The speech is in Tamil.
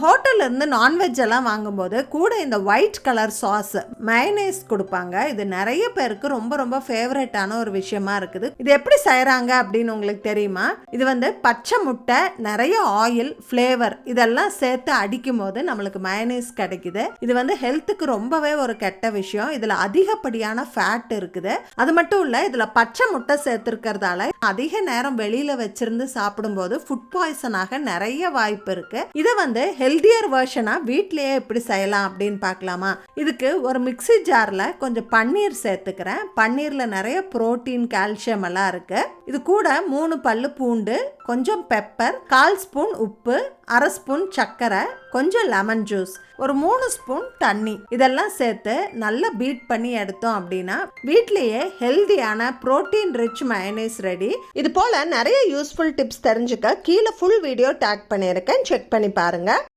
நீங்கள் ஹோட்டல்ல இருந்து நான்வெஜ் எல்லாம் வாங்கும்போது கூட இந்த ஒயிட் கலர் சாஸ் மயனேஸ் கொடுப்பாங்க. இது நிறைய பேருக்கு ரொம்ப ரொம்ப ஃபேவரட்டான ஒரு விஷயமா இருக்குது. இது எப்படி செய்கிறாங்க அப்படின்னு உங்களுக்கு தெரியுமா? இது வந்து பச்சை முட்டை நிறைய ஆயில் ஃப்ளேவர் இதெல்லாம் சேர்த்து அடிக்கும் போது நம்மளுக்கு மயனேஸ் கிடைக்குது. இது வந்து ஹெல்த்துக்கு ரொம்பவே ஒரு கெட்ட விஷயம். இதில் அதிகப்படியான ஃபேட் இருக்குது. அது மட்டும் இல்லை இதில் பச்சை முட்டை சேர்த்துருக்கிறதால அதிக நேரம் வெளியில் வச்சிருந்து சாப்பிடும்போது ஃபுட் பாய்சனாக நிறைய வாய்ப்பு இருக்குது இதை வந்து ஹெல்தியர் வேர்ஷனாக வீட்லேயே எப்படி செய்யலாம் அப்படின்னு பார்க்கலாமா? இதுக்கு ஒரு மிக்ஸி ஜாரில் கொஞ்சம் பன்னீர் சேர்த்துக்கிறேன். பன்னீரில் நிறைய புரோட்டீன் கால்சியம் எல்லாம் இருக்குது இது கூட மூணு பல்லு பூண்டு கொஞ்சம் பெப்பர் கால் ஸ்பூன் உப்பு அரை ஸ்பூன் சர்க்கரை கொஞ்சம் லெமன் ஜூஸ் ஒரு மூணு ஸ்பூன் தண்ணி. இதெல்லாம் சேர்த்து நல்லா பீட் பண்ணி எடுத்தோம் அப்படின்னா வீட்லேயே ஹெல்தியான புரோட்டீன் ரிச் மயனைஸ் ரெடி இது போல நிறைய யூஸ்ஃபுல் டிப்ஸ் தெரிஞ்சுக்க கீழே ஃபுல் வீடியோ டேக் பண்ணியிருக்கேன். செக் பண்ணி பாருங்கள்